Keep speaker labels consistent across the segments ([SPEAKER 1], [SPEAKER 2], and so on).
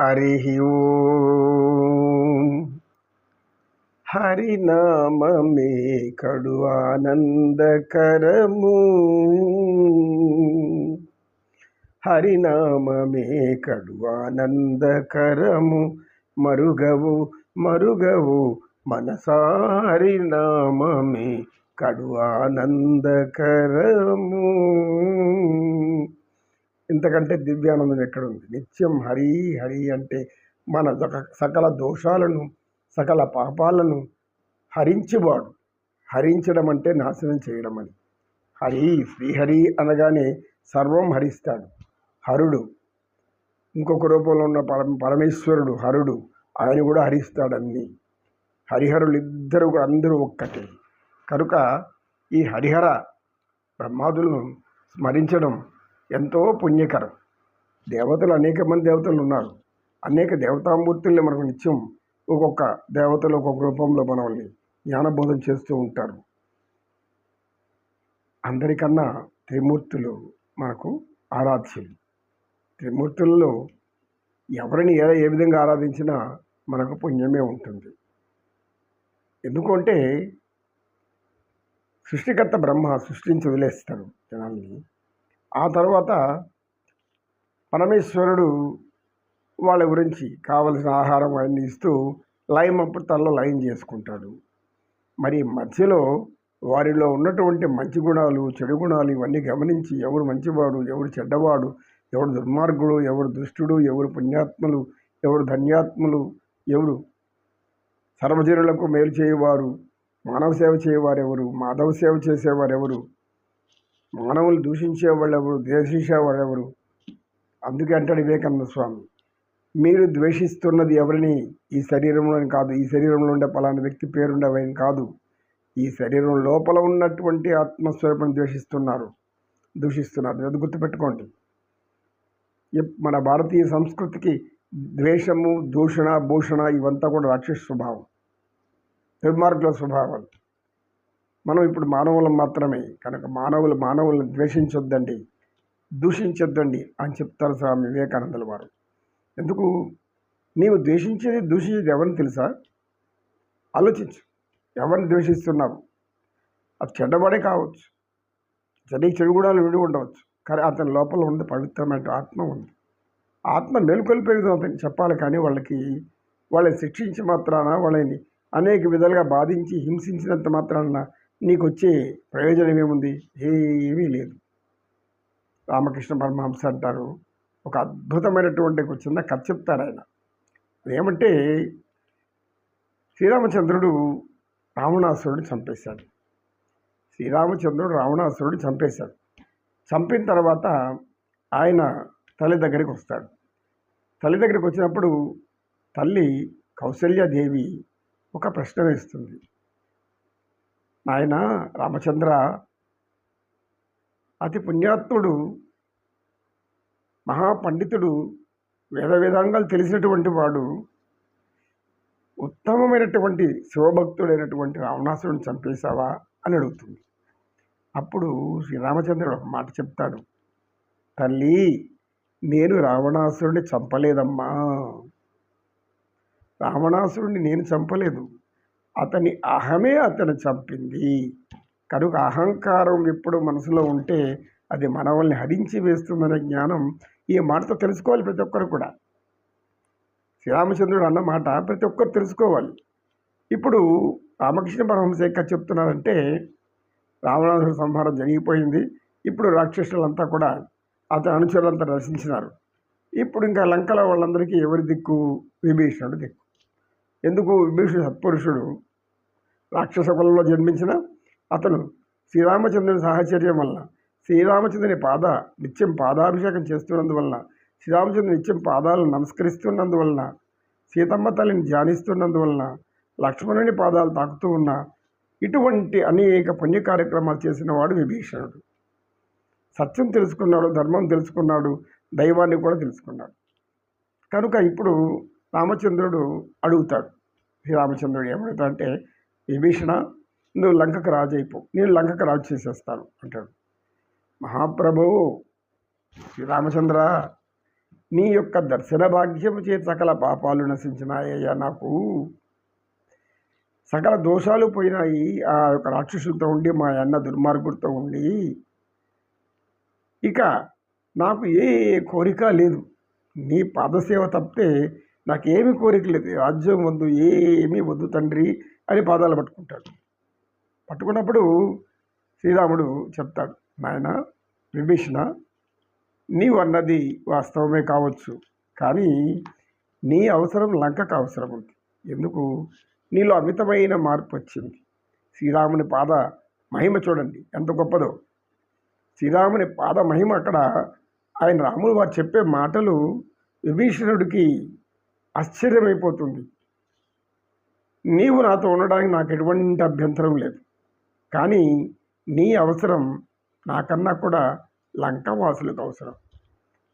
[SPEAKER 1] హరి హరినామే కడు ఆనందకరము. హరినామే కడు ఆనందకరము. మరుగవు మరుగవు మనసారినామే కడు ఆనందకరము. ఇంతకంటే దివ్యానందం ఎక్కడుంది? నిత్యం హరి హరి అంటే మన దొక- సకల దోషాలను సకల పాపాలను హరించేవాడు. హరించడం అంటే నాశనం చేయడం అని. హరి శ్రీహరి అనగానే సర్వం హరిస్తాడు. హరుడు. ఇంకొక రూపంలో ఉన్న పరమ పరమేశ్వరుడు హరుడు. ఆయన కూడా హరిస్తాడన్ని. హరిహరులు ఇద్దరు కూడా అందరూ ఒక్కటే. కనుక ఈ హరిహర బ్రహ్మాదులను స్మరించడం ఎంతో పుణ్యకరం. దేవతలు అనేక మంది దేవతలు ఉన్నారు. అనేక దేవతామూర్తుల్ని మనకు నిత్యం ఒక్కొక్క దేవతలు ఒక్కొక్క రూపంలో మనల్ని జ్ఞానబోధం చేస్తూ ఉంటారు. అందరికన్నా త్రిమూర్తులు మనకు ఆరాధ్యులు. త్రిమూర్తులలో ఎవరిని ఏ ఏ విధంగా ఆరాధించినా మనకు పుణ్యమే ఉంటుంది. ఎందుకంటే సృష్టికర్త బ్రహ్మ సృష్టించి వదిలేస్తాడు జనాల్ని. ఆ తర్వాత పరమేశ్వరుడు వాళ్ళ గురించి కావలసిన ఆహారం అవన్నీ ఇస్తూ లయం అప్పుడు తనలో లయం చేసుకుంటాడు. మరి మధ్యలో వారిలో ఉన్నటువంటి మంచి గుణాలు చెడు గుణాలు ఇవన్నీ గమనించి ఎవరు మంచివాడు ఎవరు చెడ్డవాడు ఎవరు దుర్మార్గుడు ఎవరు దుష్టుడు ఎవరు పుణ్యాత్ములు ఎవరు ధన్యాత్ములు ఎవరు సర్వజనులకు మేలు చేయవారు మానవ సేవ చేయవారెవరు మాధవ సేవ చేసేవారు ఎవరు మానవులు దూషించే వాళ్ళు ఎవరు ద్వేషించేవాడు ఎవరు అందుకే అంటాడు వివేకానంద స్వామి మీరు ద్వేషిస్తున్నది ఎవరిని? ఈ శరీరంలోని కాదు ఈ శరీరంలో ఉండే పలానా వ్యక్తి పేరుండవని కాదు. ఈ శరీరం లోపల ఉన్నటువంటి ఆత్మస్వరూపం ద్వేషిస్తున్నారు దూషిస్తున్నారు. అది గుర్తుపెట్టుకోండి. మన భారతీయ సంస్కృతికి ద్వేషము దూషణ భూషణ ఇవంతా కూడా రాక్షస స్వభావం దుర్మార్గుల స్వభావాలు మనం ఇప్పుడు మానవులం మాత్రమే. కనుక మానవులు మానవులను ద్వేషించొద్దండి దూషించొద్దండి అని చెప్తారు స్వామి వివేకానందుల వారు. ఎందుకు? నీవు ద్వేషించేది దూషించేది ఎవరిని తెలుసా? ఆలోచించు. ఎవరిని ద్వేషిస్తున్నావు? అది చెడ్డవాడే కావచ్చు. చెడ్డకి చెడు కూడా విడి ఉండవచ్చు. కానీ అతని లోపల ఉంది పవిత్రమైన ఆత్మ ఉంది. ఆత్మ మేలుకొల్పేది అతనికి చెప్పాలి కానీ వాళ్ళకి వాళ్ళని శిక్షించి మాత్రాన వాళ్ళని అనేక విధాలుగా బాధించి హింసించినంత మాత్రాన నీకు వచ్చే ప్రయోజనం ఏముంది ఏమీ లేదు. రామకృష్ణ పరమహంస అంటారు. ఒక అద్భుతమైనటువంటి ఒక చిన్న కథ చెప్తారు ఆయన. అదేమంటే శ్రీరామచంద్రుడు రావణాసురుడిని చంపేశాడు. శ్రీరామచంద్రుడు రావణాసురుడిని చంపేశాడు. చంపిన తర్వాత ఆయన తల్లి దగ్గరికి వస్తాడు. తల్లి దగ్గరికి వచ్చినప్పుడు తల్లి కౌశల్యాదేవి ఒక ప్రశ్న వేస్తుంది. నాయన రామచంద్ర అతి పుణ్యాత్ముడు మహాపండితుడు వేద వేదాంగాలు తెలిసినటువంటి వాడు ఉత్తమమైనటువంటి శివభక్తుడైనటువంటి రావణాసురుని చంపేశావా అని అడుగుతుంది. అప్పుడు శ్రీరామచంద్రుడు ఒక మాట చెప్తాడు. తల్లి నేను రావణాసురుడిని చంపలేదమ్మా. రావణాసురుడిని నేను చంపలేదు. అతని అహమే అతను చంపింది. కనుక అహంకారం ఎప్పుడు మనసులో ఉంటే అది మనవల్ని హరించి వేస్తుందనే జ్ఞానం ఈ మాటతో తెలుసుకోవాలి ప్రతి ఒక్కరు కూడా. శ్రీరామచంద్రుడు అన్న మాట ప్రతి ఒక్కరు తెలుసుకోవాలి. ఇప్పుడు రామకృష్ణ పరమహంస ఎక్కడ చెప్తున్నారంటే రావణాసురుడు సంహారం జరిగిపోయింది. ఇప్పుడు రాక్షసులంతా కూడా అతని అనుచరులంతా దర్శించినారు ఇప్పుడు ఇంకా లంకల వాళ్ళందరికీ ఎవరి దిక్కు? విభీషణుడు దిక్కు. ఎందుకు విభీషుడు సత్పురుషుడు రాక్షస కులంలో జన్మించిన అతను శ్రీరామచంద్రుని సాహచర్యం వల్ల శ్రీరామచంద్రుని పాద నిత్యం పాదాభిషేకం చేస్తున్నందువలన శ్రీరామచంద్రుని నిత్యం పాదాలను నమస్కరిస్తున్నందువలన సీతమ్మ తల్లిని ధ్యానిస్తున్నందువలన లక్ష్మణుని పాదాలు తాకుతూ ఉన్న ఇటువంటి అనేక పుణ్య కార్యక్రమాలు చేసిన వాడు విభీషణుడు. సత్యం తెలుసుకున్నాడు ధర్మం తెలుసుకున్నాడు దైవాన్ని కూడా తెలుసుకున్నాడు. కనుక ఇప్పుడు రామచంద్రుడు అడుగుతాడు శ్రీరామచంద్రుడు ఏమడుగుతా అంటే విభీషణ నువ్వు లంకకు రాజు అయిపో నేను లంకకు రాజు చేసేస్తాను అంటాడు. మహాప్రభు శ్రీరామచంద్ర నీ యొక్క దర్శన భాగ్యము చే సకల పాపాలు నశించినాయ్యా నాకు. సకల దోషాలు పోయినాయి ఆ యొక్క రాక్షసులతో ఉండి మా అన్న దుర్మార్గుడితో ఉండి. ఇక నాకు ఏ కోరిక లేదు. నీ పాదసేవ తప్పితే నాకేమి కోరిక లేదు. రాజ్యం వద్దు ఏమీ వద్దు తండ్రి అని పాదాలు పట్టుకుంటాడు. పట్టుకున్నప్పుడు శ్రీరాముడు చెప్తాడు నాయన విభీషణ నీవు అన్నది వాస్తవమే కావచ్చు కానీ నీ అవసరం లంకకు అవసరం ఉంది. ఎందుకు? నీలో అమితమైన మార్పు వచ్చింది. శ్రీరాముని పాద మహిమ చూడండి ఎంత గొప్పదో. శ్రీరాముని పాద మహిమ అక్కడ. ఆయన రాములు వారు చెప్పే మాటలు విభీషణుడికి ఆశ్చర్యమైపోతుంది. నీవు నాతో ఉండడానికి నాకు ఎటువంటి అభ్యంతరం లేదు. కానీ నీ అవసరం నాకన్నా కూడా లంకవాసులకు అవసరం.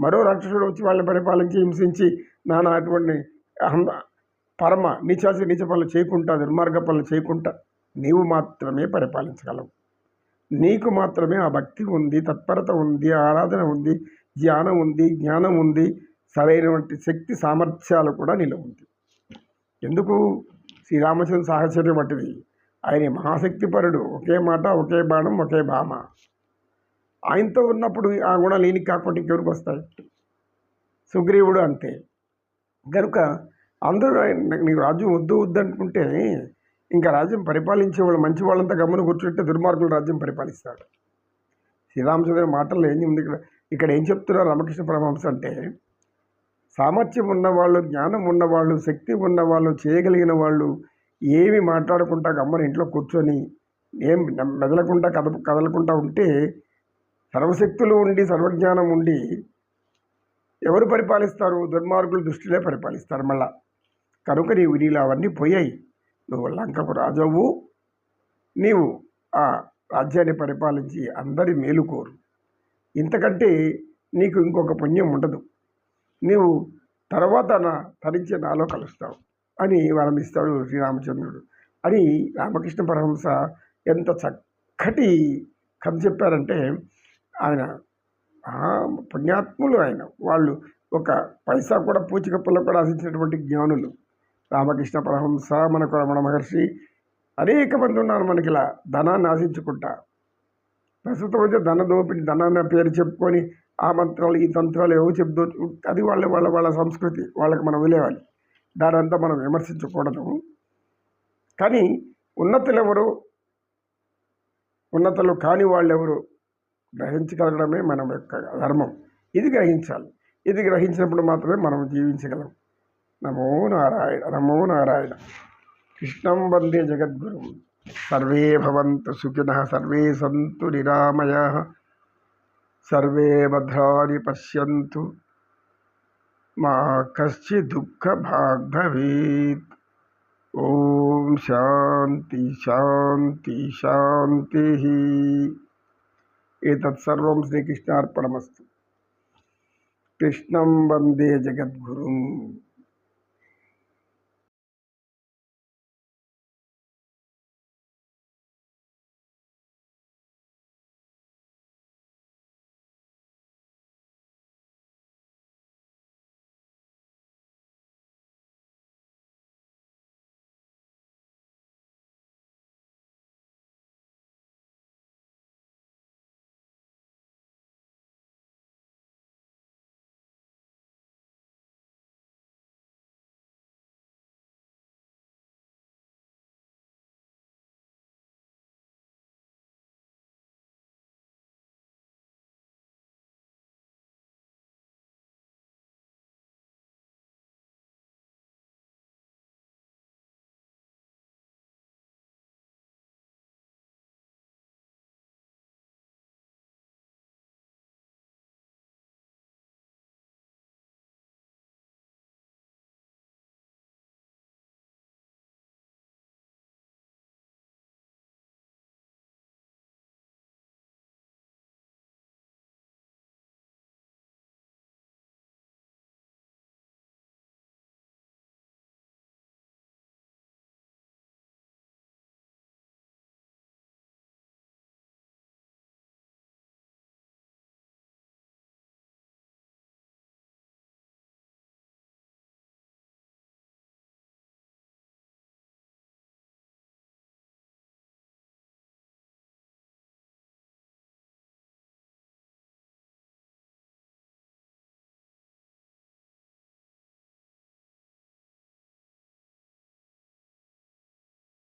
[SPEAKER 1] మరో రాక్షసుడు వచ్చి వాళ్ళని పరిపాలించి హింసించి నానా అటువంటి అహం- పరమ నీచాసి నీచ పనులు చేయకుండా దుర్మార్గ పనులు చేయకుండా నీవు మాత్రమే పరిపాలించగలవు. నీకు మాత్రమే ఆ భక్తి ఉంది తత్పరత ఉంది ఆరాధన ఉంది ధ్యానం ఉంది జ్ఞానం ఉంది సరైనటువంటి శక్తి సామర్థ్యాలు కూడా నీలో ఉంది ఎందుకు? శ్రీరామచంద్ర సాహచర్యం వంటిది. ఆయన మహాశక్తిపరుడు. ఒకే మాట ఒకే బాణం ఒకే భామ. ఆయనతో ఉన్నప్పుడు ఆ గుణం ఈయనకి కాకుండా ఇంకెవరికి వస్తాయి? సుగ్రీవుడు అంతే. కనుక అందరూ ఆయన- నీకు రాజ్యం వద్దు వద్దు అనుకుంటే ఇంకా రాజ్యం పరిపాలించే వాళ్ళు మంచి వాళ్ళంతా గమ్మున కూర్చుంటే దుర్మార్గులు రాజ్యం పరిపాలిస్తాడు శ్రీరామచంద్ర మాటల్లో ఏం ఉంది ఇక్కడ ఇక్కడ ఏం చెప్తున్నారు రామకృష్ణ పరమహంస అంటే సామర్థ్యం ఉన్నవాళ్ళు జ్ఞానం ఉన్నవాళ్ళు శక్తి ఉన్నవాళ్ళు చేయగలిగిన వాళ్ళు ఏమి మాట్లాడకుండా గమ్మని ఇంట్లో కూర్చొని ఏం మెదలకుండా కద కదలకుండా ఉంటే సర్వశక్తులు ఉండి సర్వజ్ఞానం ఉండి ఎవరు పరిపాలిస్తారు? దుర్మార్గులు దృష్టిలే పరిపాలిస్తారు మళ్ళా. కనుక నీవు నీళ్ళు అవన్నీ పోయాయి. నువ్వు లంకకు రాజవు నీవు ఆ రాజ్యాన్ని పరిపాలించి అందరి మేలు కోరు. ఇంతకంటే నీకు ఇంకొక పుణ్యం ఉండదు. నీవు తర్వాత నా తరించి నాలో కలుస్తావు అని వరమిస్తాడు శ్రీరామచంద్రుడు. అని రామకృష్ణ పరహంస ఎంత చక్కటి కథ చెప్పారంటే ఆయన పుణ్యాత్ములు ఆయన. వాళ్ళు ఒక పైసా కూడా పూచికప్పుల్లో కూడా ఆశించినటువంటి జ్ఞానులు. రామకృష్ణ పరహంస మనకు రమణ మహర్షి అనేక మంది ఉన్నారు మనకి ఇలా ధనాన్ని ఆశించుకుంటా. ప్రస్తుతం వచ్చే ధన దోపిడి ధనాన్ని పేరు చెప్పుకొని ఆ మంత్రాలు ఈ తంత్రాలు ఏవో చెప్తూ అది వాళ్ళ వాళ్ళ వాళ్ళ సంస్కృతి వాళ్ళకి మనం వదిలేవాలి దానంతా మనం విమర్శించకూడదు. కానీ ఉన్నతులు ఎవరు ఉన్నతులు కాని వాళ్ళెవరు? గ్రహించగలగడమే మన యొక్క ధర్మం. ఇది గ్రహించాలి. ఇది గ్రహించినప్పుడు మాత్రమే మనం జీవించగలం. నమో నారాయణ నమో నారాయణ. కృష్ణం వందే జగద్గురు. सर्वे भवन्तु सर्वे सन्तु निरामयाः। सर्वे भद्रा पश्य मा दुख भाग ओम शांति शांति शांति एक श्रीकृष्णापणमस्त कृष्ण वंदे जगद्गुरुम्।